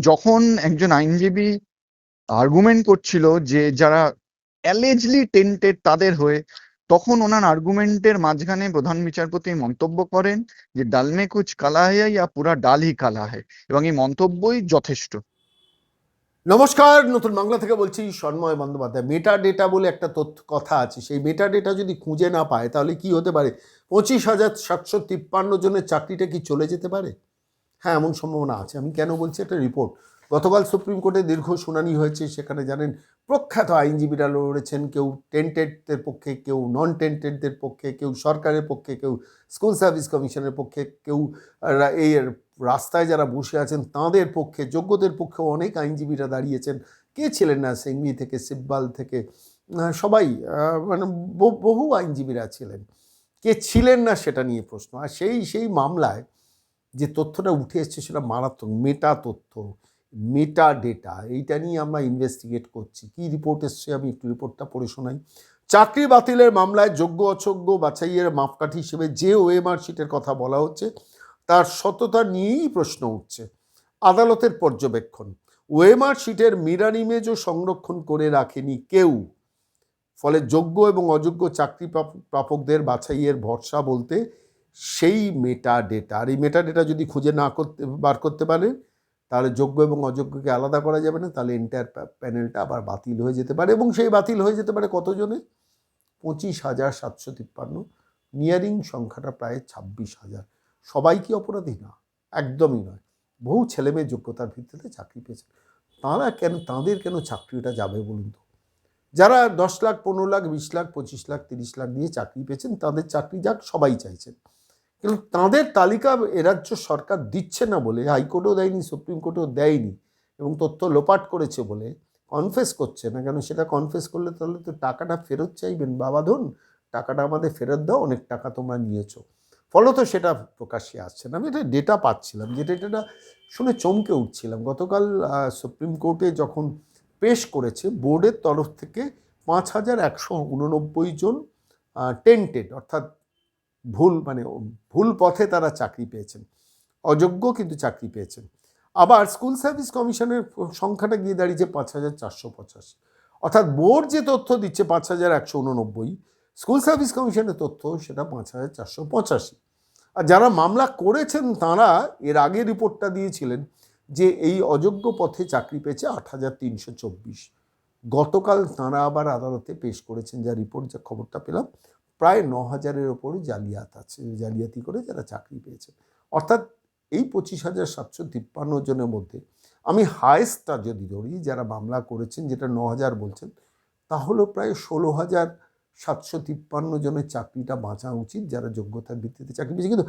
যখন একজন আইনজীবী আর্গুমেন্ট করছিল যে যারা অ্যালেজলি টেন্টেড তাদের হয়ে, তখন ওনার আর্গুমেন্টের মাঝখানে প্রধান বিচারপতি মন্তব্য করেন যে, ডাল মে কুচ কালা হ্যায় ইয়া পুরা ডাল হি কালা হ্যায়? এবং এই মন্তব্যই যথেষ্ট। নমস্কার, নতুন বাংলা থেকে বলছি সন্ময় বন্দ্যোপাধ্যায়। মেটা ডেটা বলে একটা তথ্য, কথা আছে। সেই মেটা ডেটা যদি খুঁজে না পায়, তাহলে কি হতে পারে? পঁচিশ হাজার সাতশো তিপ্পান্ন জনের চাকরিটা কি চলে যেতে পারে? হ্যাঁ এমন সম্ভাবনা আছে। আমি কেন বলছি একটা রিপোর্ট গতকাল সুপ্রিম কোর্টে দীর্ঘ শুনানি হয়েছে, সেখানে জানেন প্রখ্যাত আইনজীবীরা লড়েছেন কেউ টেন্টেডদের পক্ষে, কেউ নন টেন্টেডদের পক্ষে, কেউ সরকারের পক্ষে, কেউ স্কুল সার্ভিস কমিশনের পক্ষে, কেউ এই রাস্তায় যারা বসে আছেন, তাঁদের পক্ষে, যোগ্যদের পক্ষেও অনেক আইনজীবীরা দাঁড়িয়েছেন। কে ছিলেন না সেঙ্গি থেকে, সিব্বাল থেকে সবাই মানে বহু আইনজীবীরা ছিলেন। কে ছিলেন না, সেটা নিয়ে প্রশ্ন। আর সেই সেই মামলায় যে তথ্যটা উঠে এসছে সেটা মারাত্মক মেটা তথ্য মেটা ডেটা এইটা নিয়ে আমরা ইনভেস্টিগেট করছি। কি রিপোর্ট এসছে আমি একটু রিপোর্টটা পড়ে শোনাই। চাকরি বাতিলের মামলায় যোগ্য, অযোগ্য বাছাইয়ের মাপকাঠি হিসেবে যে ওএমআর শিটের কথা বলা হচ্ছে, তার সততা নিয়েই প্রশ্ন উঠছে। আদালতের পর্যবেক্ষণ ওএমআর শিটের মিরার ইমেজও সংরক্ষণ করে রাখেনি কেউ। ফলে যোগ্য এবং অযোগ্য চাকরি প্রাপকদের বাছাইয়ের ভরসা বলতে সেই মেটা ডেটা আর এই মেটা ডেটা যদি খুঁজে না করতে, বার করতে পারে, তাহলে যোগ্য এবং অযোগ্যকে আলাদা করা যাবে না, তাহলে এন্টায়ার প্যানেলটা আবার বাতিল হয়ে যেতে পারে এবং সেই বাতিল হয়ে যেতে পারে কতজনে? পঁচিশ হাজার সাতশো তিপ্পান্ন। নিয়ারিং সংখ্যাটা প্রায় ছাব্বিশ হাজার। সবাই কি অপরাধী? না, একদমই নয়। বহু ছেলেমেয়ে যোগ্যতার ভিত্তিতে চাকরি পেয়েছে। তাঁরা কেন, তাঁদের কেন চাকরিটা যাবে বলুন তো? যারা দশ লাখ, পনেরো লাখ, বিশ লাখ, পঁচিশ লাখ, তিরিশ লাখ দিয়ে চাকরি পেয়েছেন, তাদের চাকরি যাক, সবাই চাইছেন। কিন্তু তাঁদের তালিকা এরাজ্য সরকার দিচ্ছে না বলে, হাইকোর্টও দেয়নি, সুপ্রিম কোর্টও দেয়নি এবং তথ্য লোপাট করেছে বলে কনফেস করছে না কেন? সেটা কনফেস করলে তাহলে তো টাকাটা ফেরত চাইবেন। বাবা ধন, টাকাটা আমাদের ফেরত দাও, অনেক টাকা তোমরা নিয়েছো। ফলত সেটা প্রকাশ্যে আসছে না। আমি এটা ডেটা পাচ্ছিলাম, যে ডেটাটা শুনে চমকে উঠছিলাম। গতকাল সুপ্রিম কোর্টে যখন পেশ করেছে, বোর্ডের তরফ থেকে পাঁচ হাজার একশো উননব্বই জন টেন্টেড অর্থাৎ ভুল মানে ভুল পথে তারা চাকরি পেয়েছেন। অযোগ্য কিন্তু চাকরি পেয়েছেন। আবার স্কুল সার্ভিস কমিশনের সংখ্যাটা গিয়ে দাঁড়িয়েছে পাঁচ হাজার চারশো পঁচাশি। অর্থাৎ বোর্ড যে তথ্য দিচ্ছে পাঁচ হাজার একশো উননব্বই, স্কুল সার্ভিস কমিশনের তথ্য সেটা পাঁচ হাজার চারশো পঁচাশি। আর যারা মামলা করেছেন তারা এর আগে রিপোর্টটা দিয়েছিলেন যে এই অযোগ্য পথে চাকরি পেয়েছে আট হাজার তিনশো চব্বিশ। গতকাল তাঁরা আবার আদালতে পেশ করেছেন যা রিপোর্ট, যা খবরটা পেলাম। প্রায় ন হাজারের ওপর জালিয়াত আছে, জালিয়াতি করে যারা চাকরি পেয়েছে। অর্থাৎ এই পঁচিশ হাজার সাতশো তিপ্পান্ন জনের মধ্যে আমি হায়েস্টটা যদি ধরি, যারা মামলা করেছেন, যেটা ন হাজার বলছেন, তাহলে প্রায় ষোলো হাজার সাতশো তিপ্পান্ন জনের চাকরিটা বাঁচা উচিত, যারা যোগ্যতার ভিত্তিতে চাকরি পেয়েছে। কিন্তু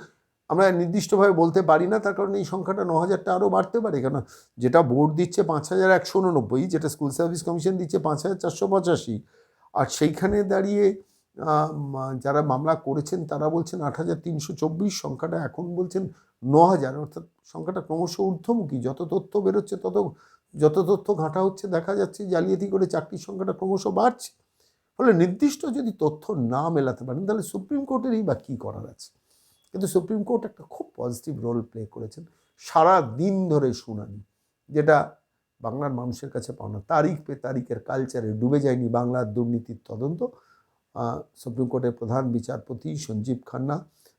আমরা নির্দিষ্টভাবে বলতে পারি না, তার কারণে এই সংখ্যাটা ন হাজারটা আরও বাড়তে পারে। কেন? যেটা বোর্ড দিচ্ছে পাঁচ হাজার একশো উননব্বই, যেটা স্কুল সার্ভিস কমিশন দিচ্ছে পাঁচ হাজার চারশো পঁচাশি। আর সেইখানে দাঁড়িয়ে যারা মামলা করেছেন, তারা বলছেন আট হাজার তিনশো চব্বিশ, সংখ্যাটা এখন বলছেন ন হাজার অর্থাৎ সংখ্যাটা ক্রমশ ঊর্ধ্বমুখী। যত তথ্য বেরোচ্ছে, তত, যত তথ্য ঘাঁটা হচ্ছে, দেখা যাচ্ছে জালিয়াতি করে চাকরির সংখ্যাটা ক্রমশ বাড়ছে। ফলে নির্দিষ্ট যদি তথ্য না মেলাতে পারেন, তাহলে সুপ্রিম কোর্টেরই বা কী করার আছে? কিন্তু সুপ্রিম কোর্ট একটা খুব পজিটিভ রোল প্লে করেছেন সারা দিন ধরে শুনানি, যেটা বাংলার মানুষের কাছে পাওনা। তারিখ পে তারিখের কালচারে ডুবে যায়নি বাংলার দুর্নীতির তদন্ত। সুপ্রিম কোর্টের প্রধান বিচারপতি সঞ্জীব খান্না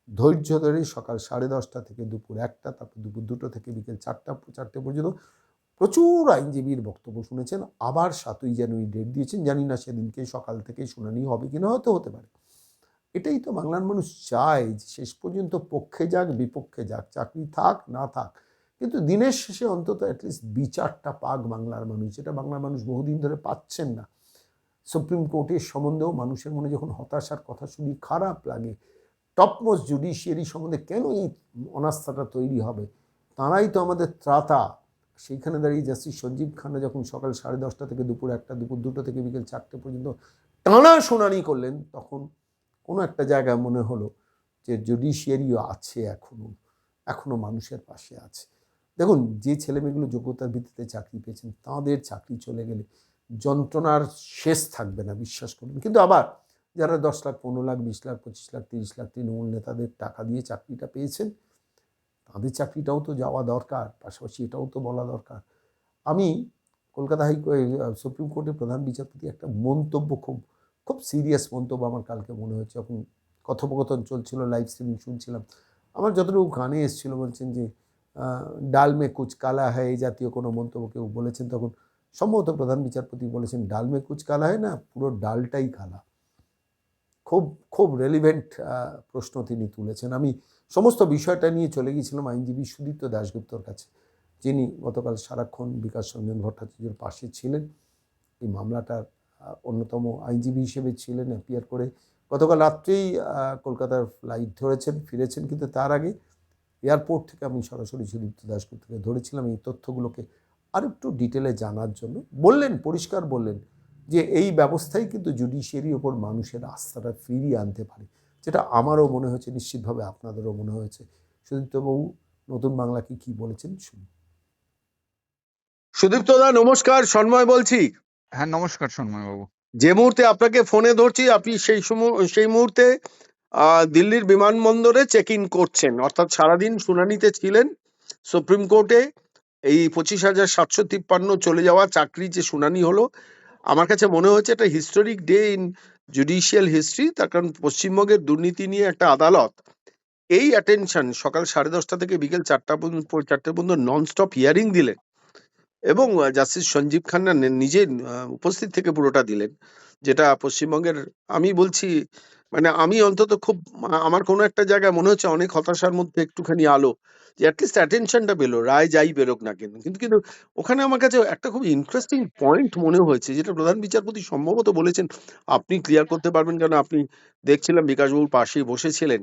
ধৈর্য ধরে সকাল সাড়ে দশটা থেকে দুপুর একটা, তারপর দুপুর দুটো থেকে বিকেল চারটা, চারটে পর্যন্ত প্রচুর আইনজীবীর বক্তব্য শুনেছেন। আবার সাতই জানুয়ারি ডেট দিয়েছেন। জানি না সেদিনকে সকাল থেকে শুনানি হবে কিনা, হয়তো হতে পারে। এটাই তো বাংলার মানুষ চায় যে শেষ পর্যন্ত পক্ষে যাক, বিপক্ষে যাক, চাকরি থাক, না থাক। কিন্তু দিনের শেষে অন্তত অ্যাটলিস্ট বিচারটা পাক বাংলার মানুষ। যেটা বাংলার মানুষ বহুদিন ধরে পাচ্ছেন না। সুপ্রিম কোর্টের সম্বন্ধেও মানুষের মনে যখন হতাশার কথা শুনি, খারাপ লাগে। টপমোস্ট জুডিশিয়ারি সম্বন্ধে কেন এই অনাস্থাটা তৈরি হবে? তাঁরাই তো আমাদের ত্রাতা। সেইখানে দাঁড়িয়ে জাস্টিস সঞ্জীব খান্না যখন সকাল সাড়ে দশটা থেকে দুপুর একটা, দুপুর দুটো থেকে বিকেল চারটে পর্যন্ত টানা শুনানি করলেন, তখন কোনো একটা জায়গায় মনে হলো যে জুডিশিয়ারিও আছে এখনও এখনও মানুষের পাশে আছে। দেখুন, যে ছেলেমেয়েগুলো যোগ্যতার ভিত্তিতে চাকরি পেয়েছেন, তাদের চাকরি চলে গেলে যন্ত্রণার শেষ থাকবে না বিশ্বাস করুন। কিন্তু আবার যারা দশ লাখ পনেরো লাখ বিশ লাখ পঁচিশ লাখ তিরিশ লাখ তৃণমূল নেতাদের টাকা দিয়ে চাকরিটা পেয়েছেন তাদের চাকরিটাও তো যাওয়া দরকার পাশাপাশি এটাও তো বলা দরকার। আমি কলকাতা হাই সুপ্রিম কোর্টের প্রধান বিচারপতি একটা মন্তব্য খুব খুব সিরিয়াস মন্তব্য আমার কালকে মনে হচ্ছে যখন কথোপকথন চলছিল লাইভ স্ট্রিমিং শুনছিলাম। আমার যতটুকু গানে এসেছিল বলছেন যে আহ, ডাল মে কুচ কালা হয় এই জাতীয় কোনো মন্তব্য কেউ বলেছেন তখন সম্ভবত প্রধান বিচারপতি বলেছেন, ডাল মে কুচ কালা হয় না, পুরো ডালটাই কালা। খুব খুব রেলিভেন্ট প্রশ্ন তিনি তুলেছেন। আমি সমস্ত বিষয়টা নিয়ে চলে গিয়েছিলাম আইনজীবী সুদীপ্ত দাশগুপ্তর কাছে, যিনি গতকাল সারাক্ষণ বিকাশ রঞ্জন ভট্টাচার্যের পাশে ছিলেন। এই মামলাটার অন্যতম আইনজীবী হিসেবে ছিলেন অ্যাপিয়ার করে গতকাল রাত্রেই কলকাতার ফ্লাইট ধরেছেন, ফিরেছেন। কিন্তু তার আগে এয়ারপোর্ট থেকে আমি সরাসরি সুদীপ্ত দাশগুপ্তকে ধরেছিলাম। এই তথ্যগুলোকে আর একটু ডিটেলে জানার জন্য। বললেন পরিষ্কার বললেন যে এই ব্যবস্থাই কিন্তু জুডিশিয়ারির ওপর মানুষের আস্থাটা ফিরিয়ে আনতে পারে যেটা আমারও মনে হয়েছে নিশ্চিতভাবে আপনাদেরও মনে হয়েছে। সুদীপ্তবাবু নতুন বাংলাকে কি বলেছেন শুনুন। সুদীপ্ত দা নমস্কার সন্ময় বলছি। হ্যাঁ নমস্কার সন্ময় বাবু যে মুহূর্তে আপনাকে ফোনে ধরছি আপনি সেই সময় সেই মুহূর্তে আহ, দিল্লির বিমানবন্দরে চেক ইন করছেন অর্থাৎ সারাদিন শুনানিতে ছিলেন সুপ্রিম কোর্টে। এই পঁচিশ হাজার সাতশো তিপ্পান্ন চলে যাওয়া চাকরি যে শুনানি হলো, আমার কাছে মনে হচ্ছে একটা historic day in judicial history তার কারণ পশ্চিমবঙ্গের দুর্নীতি নিয়ে একটা আদালত, এই অ্যাটেনশন সকাল সাড়ে দশটা থেকে বিকেল চারটা পর্যন্ত, চারটে পর্যন্ত নন স্টপ হিয়ারিং দিলেন এবং জাস্টিস সঞ্জীব খান্না নিজে উপস্থিত থেকে পুরোটা দিলেন, যেটা পশ্চিমবঙ্গের, আমি বলছি মানে আমি অন্তত খুব, আমার কোনো একটা জায়গায় মনে হচ্ছে অনেক হতাশার মধ্যে একটুখানি আলো, যে অ্যাটলিস্ট অ্যাটেনশনটা পেল, রায় যাই বেরোক না কিন্তু কিন্তু কিন্তু ওখানে আমার কাছে একটা খুব ইন্টারেস্টিং পয়েন্ট মনে হয়েছে, যেটা প্রধান বিচারপতি সম্ভবত বলেছেন, আপনি ক্লিয়ার করতে পারবেন কেন? আপনি দেখছিলাম বিকাশবাবুর পাশেই বসেছিলেন।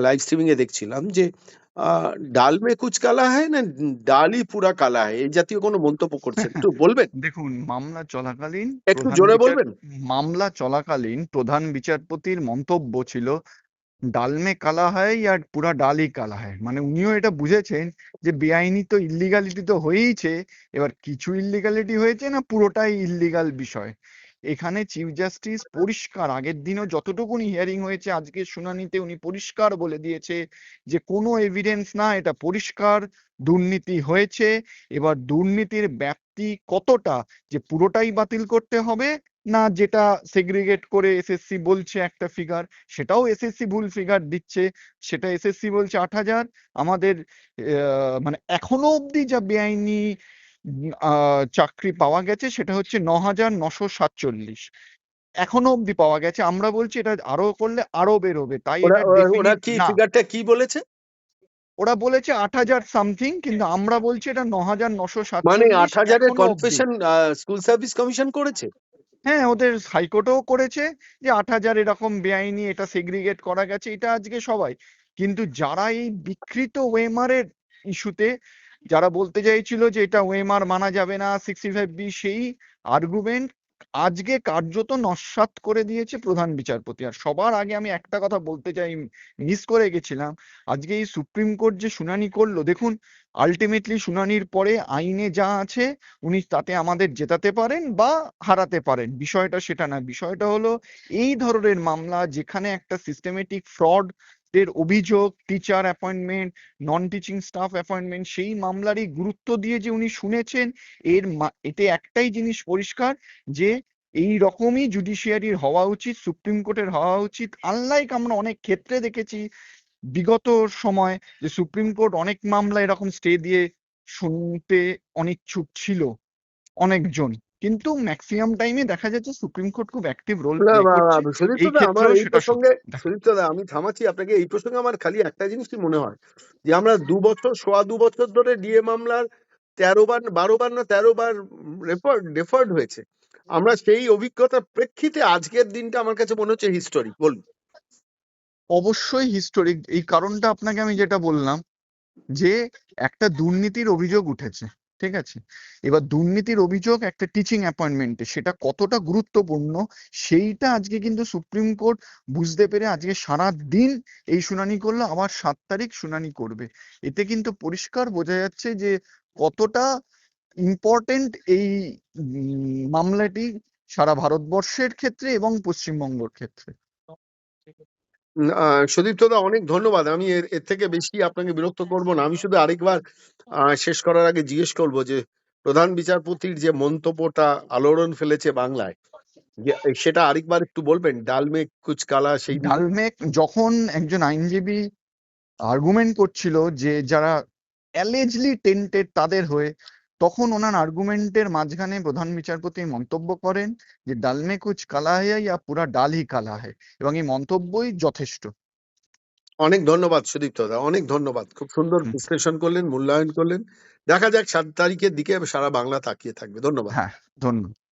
লাইভ স্ট্রিমিং এ দেখছিলাম যে ডাল মে কুচ কালা হয় না ডালই পুরা কালা হয় এই জাতীয় কোনো মন্তব্য করছেন? একটু বলবেন। দেখুন মামলা চলাকালীন একটু প্রধান জোরে বলবেন। মামলা চলাকালীন প্রধান বিচারপতির মন্তব্য ছিল ডাল মে কালা হয় আর পুরা ডালই কালা হয় মানে উনিও এটা বুঝেছেন যে বেআইনি তো ইল্লিগালিটি তো হয়েইছে এবার কিছু ইল্লিগালিটি হয়েছে না পুরোটাই ইল্লিগাল বিষয়? এখানে চিফ জাস্টিস পরিষ্কার, আগের দিনও যতটুকুনি হিয়ারিং হয়েছে আজকের শুনানিতে উনি পরিষ্কার বলে দিয়েছে যে, কোনো এভিডেন্স না, এটা পরিষ্কার, দুর্নীতি হয়েছে, এবার দুর্নীতির ব্যাপ্তি কতটা, যে পুরোটাই বাতিল করতে হবে, না যেটা সেগ্রিগেট করে এসএসসি বলছে একটা ফিগার সেটাও এসএসসি ভুল ফিগার দিচ্ছে, সেটা এসএসসি বলছে আট হাজার, আমাদের মানে এখনও অবধি যা বেআইনি চাকরি পাওয়া গেছে সেটা হচ্ছে ন হাজার নশো সাতচল্লিশ। এখনও অব্দি পাওয়া গেছে আমরা বলছি এটা আরও করলে আরও বেরোবে তাই ওরা কি ফিগারটা কি বলেছে? ওরা বলেছে আট হাজার সামথিং কিন্তু আমরা বলছি এটা ন হাজার নশো মানে সাতচল্লিশ আট হাজারের কনফেশন স্কুল সার্ভিস কমিশন করেছে? হ্যাঁ ওদের হাইকোর্টেও করেছে যে আট হাজার এরকম বেআইনি এটা সেগ্রিগেট করা গেছে এটা আজকে সবাই। কিন্তু যারা এই বিকৃত ওয়েমারের ইস্যুতে যারা বলতে চাইছিল যে এটা ওয়েমার মানা যাবে না সিক্সটি ফাইভ বি সেই আর্গুমেন্ট আজকে কার্যত নস্যাৎ করে দিয়েছে প্রধান বিচারপতি। আর সবার আগে আমি একটা কথা বলতে চাই মিস করে গেছিলাম। আজকে এই সুপ্রিম কোর্ট যে শুনানি করল, দেখুন আলটিমেটলি শুনানির পরে আইনে যা আছে, উনি তাতে আমাদের জেতাতে পারেন বা হারাতে পারেন। বিষয়টা সেটা না, বিষয়টা হলো এই ধরনের মামলা যেখানে একটা সিস্টেমেটিক ফ্রড এর অভিযোগ teacher appointment non teaching staff appointment সেই মামলারই গুরুত্ব দিয়ে যে উনি শুনেছেন, এর এতে একটাই জিনিস পরিষ্কার যে এই রকমই জুডিশিয়ারির হওয়া উচিত, সুপ্রিম কোর্টের হওয়া উচিত। আনলাইক আমরা অনেক ক্ষেত্রে দেখেছি, বিগত সময় যে সুপ্রিম কোর্ট অনেক মামলা এরকম স্টে দিয়ে শুনতে অনিচ্ছুক ছিল অনেকজন। কিন্তু ম্যাক্সিমাম টাইমে দেখা যাচ্ছে সুপ্রিম কোর্ট খুব অ্যাক্টিভ রোল প্লে করছে। এই ক্ষেত্রেও এই প্রসঙ্গে। সুদীপ্ত দা আমি থামাচ্ছি আপনাকে। এই প্রসঙ্গে আমার খালি একটা জিনিস কি মনে হয়? যে আমরা দু বছর সোয়া দু বছর ধরে ডিএ মামলার তেরো বার বারো বার না তেরো বার রেফার্ড হয়েছে। আমরা সেই অভিজ্ঞতার প্রেক্ষিতে আজকের দিনটা আমার কাছে মনে হচ্ছে হিস্টোরিক বলুন। অবশ্যই হিস্টোরিক এই কারণটা আপনাকে আমি যেটা বললাম যে একটা দুর্নীতির অভিযোগ উঠেছে। ঠিক আছে? এবার দুর্নীতির অভিযোগ একটা টিচিং অ্যাপয়েন্টমেন্টে সেটা কতটা গুরুত্বপূর্ণ? সেইটা আজকে কিন্তু সুপ্রিম কোর্ট বুঝতে পেরে আজকে সারা দিন এই শুনানি করল, আবার সাত তারিখ শুনানি করবে। এতে কিন্তু পরিষ্কার বোঝা যাচ্ছে যে কতটা ইম্পর্টেন্ট এই মামলাটি সারা ভারতবর্ষের ক্ষেত্রে এবং পশ্চিমবঙ্গের ক্ষেত্রে। উম, আহ, সুদীপ্ত দা অনেক ধন্যবাদ। আমি এর এর থেকে বেশি আপনাকে বিরক্ত করব না। আমি শুধু আরেকবার শেষ করার আগে জিজ্ঞেস করব যে প্রধান বিচারপতির যে মন্তব্যটা আলোড়ন ফেলেছে বাংলায় যে- সেটা আরেকবার একটু বলবেন? ডালমে কুচ কালা সেই? ডালমেক যখন একজন আইনজীবী আর্গুমেন্ট করছিল যে যারা অ্যালেজলি টেন্টেড তাদের হয়ে তখন ওনার আর্গুমেন্টের মাঝখানে প্রধান বিচারপতি মন্তব্য করেন যে ডালমে কুচ কালা হ্যায় ইয়া পুরা ডাল হি কালা হ্যায়? এবং এই মন্তব্যই যথেষ্ট। অনেক ধন্যবাদ সুদীপ দাদা অনেক ধন্যবাদ। খুব সুন্দর বিশ্লেষণ করলেন মূল্যায়ন করলেন। দেখা যাক সাত তারিখের দিকে সারা বাংলা তাকিয়ে থাকবে। ধন্যবাদ। হ্যাঁ ধন্যবাদ।